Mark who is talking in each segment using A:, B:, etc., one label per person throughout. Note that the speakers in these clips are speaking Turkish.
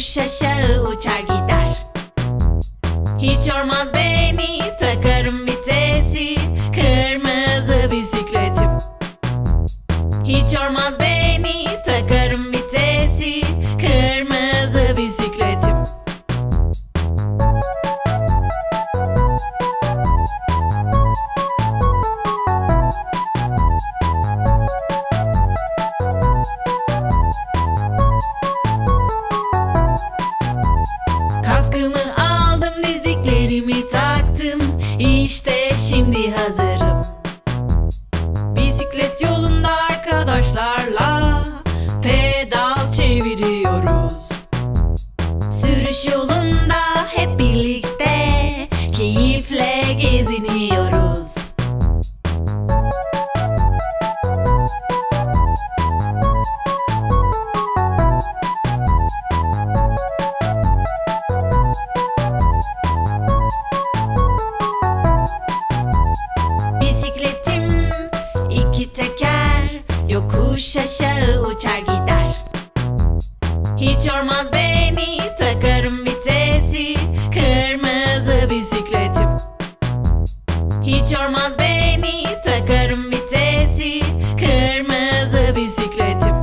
A: Yokuş aşağı uçar gider. Hiç yormaz beni takarım vitesi Kırmızı bisikletim. Hiç yormaz beni Kaskımı aldım dizliklerimi taktım. İşte şimdi hazırım Hiç yormaz beni takarım vitesi Kırmızı bisikletim. Hiç yormaz beni takarım vitesi Kırmızı bisikletim.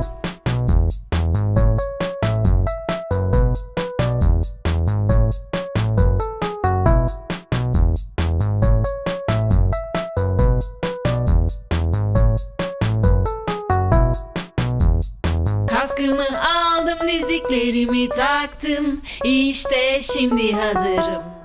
A: Kaskımı dizliklerimi taktım. İşte şimdi hazırım